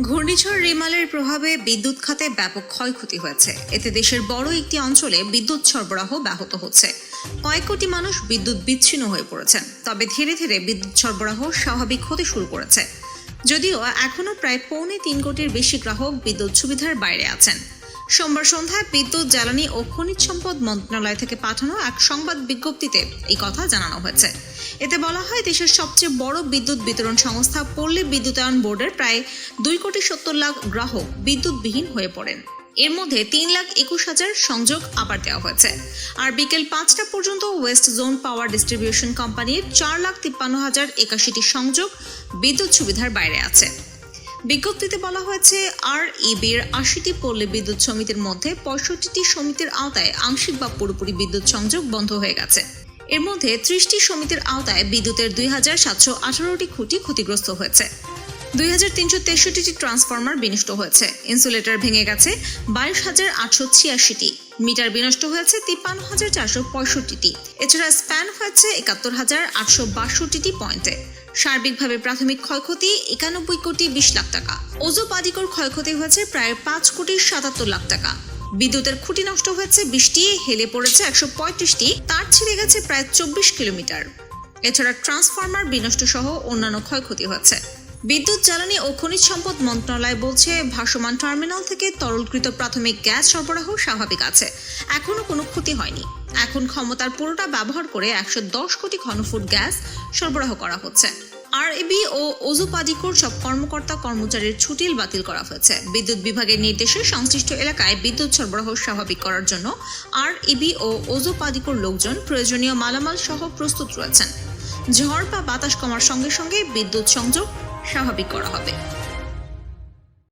ঘূর্ণিঝড় রিমালের প্রভাবে বিদ্যুৎ খাতে ব্যাপক ক্ষয়ক্ষতি হয়েছে। এতে দেশের বড় একটি অঞ্চলে বিদ্যুৎ সরবরাহ ব্যাহত হচ্ছে। কয়েক কোটি মানুষ বিদ্যুৎ বিচ্ছিন্ন হয়ে পড়েছেন, তবে ধীরে ধীরে বিদ্যুৎ সরবরাহ স্বাভাবিক হতে শুরু করেছে। যদিও এখনও প্রায় পৌনে তিন কোটির বেশি গ্রাহক বিদ্যুৎ সুবিধার বাইরে আছেন। সোমবার সন্ধ্যায় বিদ্যুৎ, জ্বালানি ও খনিজ সম্পদ মন্ত্রণালয় থেকে পাঠানো এক সংবাদ বিজ্ঞপ্তিতে এই কথা জানানো হয়েছে। এতে বলা হয়, দেশের সবচেয়ে বড় বিদ্যুৎ বিতরণ সংস্থা পল্লী বিদ্যুতায়ন বোর্ডের প্রায় দুই কোটি সত্তর লাখ গ্রাহক বিদ্যুৎবিহীন হয়ে পড়েন। এর মধ্যে তিন লাখ একুশ হাজার সংযোগ আবার দেওয়া হয়েছে। আর বিকেল পাঁচটা পর্যন্ত ওয়েস্ট জোন পাওয়ার ডিস্ট্রিবিউশন কোম্পানির চার লাখ তিপ্পান্ন হাজার একাশিটি সংযোগ বিদ্যুৎ সুবিধার বাইরে আছে। বিজ্ঞপ্তিতে বলা হয়েছে আর ইবির আশিটি পল্লী বিদ্যুৎ সমিতির মধ্যে পঁয়ষট্টিটি সমিতির আওতায় আংশিক বা পুরোপুরি বিদ্যুৎ সংযোগ বন্ধ হয়ে গেছে। এর মধ্যে ত্রিশটি সমিতির আওতায় বিদ্যুতের দুই হাজার সাতশো আঠারোটি খুঁটি ক্ষতিগ্রস্ত হয়েছে। দুই হাজার তিনশো তেষট্টিটি ট্রান্সফরমার বিনষ্ট হয়েছে। ইনসুলেটর ভেঙে গেছে বাইশ হাজার আটশো ছিয়াশিটি। মিটার বিনষ্ট হয়েছে তিপ্পান্ন হাজার চারশো পঁয়ষট্টিটি। এছাড়া স্প্যান হয়েছে একাত্তর হাজার আটশো বাষট্টিটি পয়েন্টে। সার্বিকভাবে প্রাথমিক ক্ষয়ক্ষতি একানব্বই কোটি বিশ লাখ টাকা। ওজো পাদিকর ক্ষয়ক্ষতি হয়েছে প্রায় পাঁচ কোটি সাতাত্তর লাখ টাকা। বিদ্যুতের খুঁটি নষ্ট হয়েছে বৃষ্টি হেলে পড়েছে একশো পঁয়ত্রিশটি, তার ছিঁড়ে গেছে প্রায় চব্বিশ কিলোমিটার। এছাড়া ট্রান্সফরমার বিনষ্ট সহ অন্যান্য ক্ষয়ক্ষতি হয়েছে। বিদ্যুৎ, জ্বালানি ও খনিজ সম্পদ মন্ত্রণালয় বলছে, ভাসমান টার্মিনাল থেকে তরলকৃত প্রাথমিক গ্যাস সরবরাহ স্বাভাবিক আছে। এখনও কোনো ক্ষতি হয়নি। এখন ক্ষমতার পুরোটা ব্যবহার করে একশো দশ কোটি ঘনফুট গ্যাস সরবরাহ করা হচ্ছে। আর এবি ও ওজুপাদিকর সব কর্মকর্তা কর্মচারীর ছুটিল বাতিল করা হয়েছে। বিদ্যুৎ বিভাগের নির্দেশে সংশ্লিষ্ট এলাকায় বিদ্যুৎ সরবরাহ স্বাভাবিক করার জন্য আর ইবি ও ওজুপাদিকর লোকজন প্রয়োজনীয় মালামাল সহ প্রস্তুত রয়েছেন। ঝড় বা বাতাস কমার সঙ্গে সঙ্গে বিদ্যুৎ সংযোগ স্বাভাবিক করা হবে।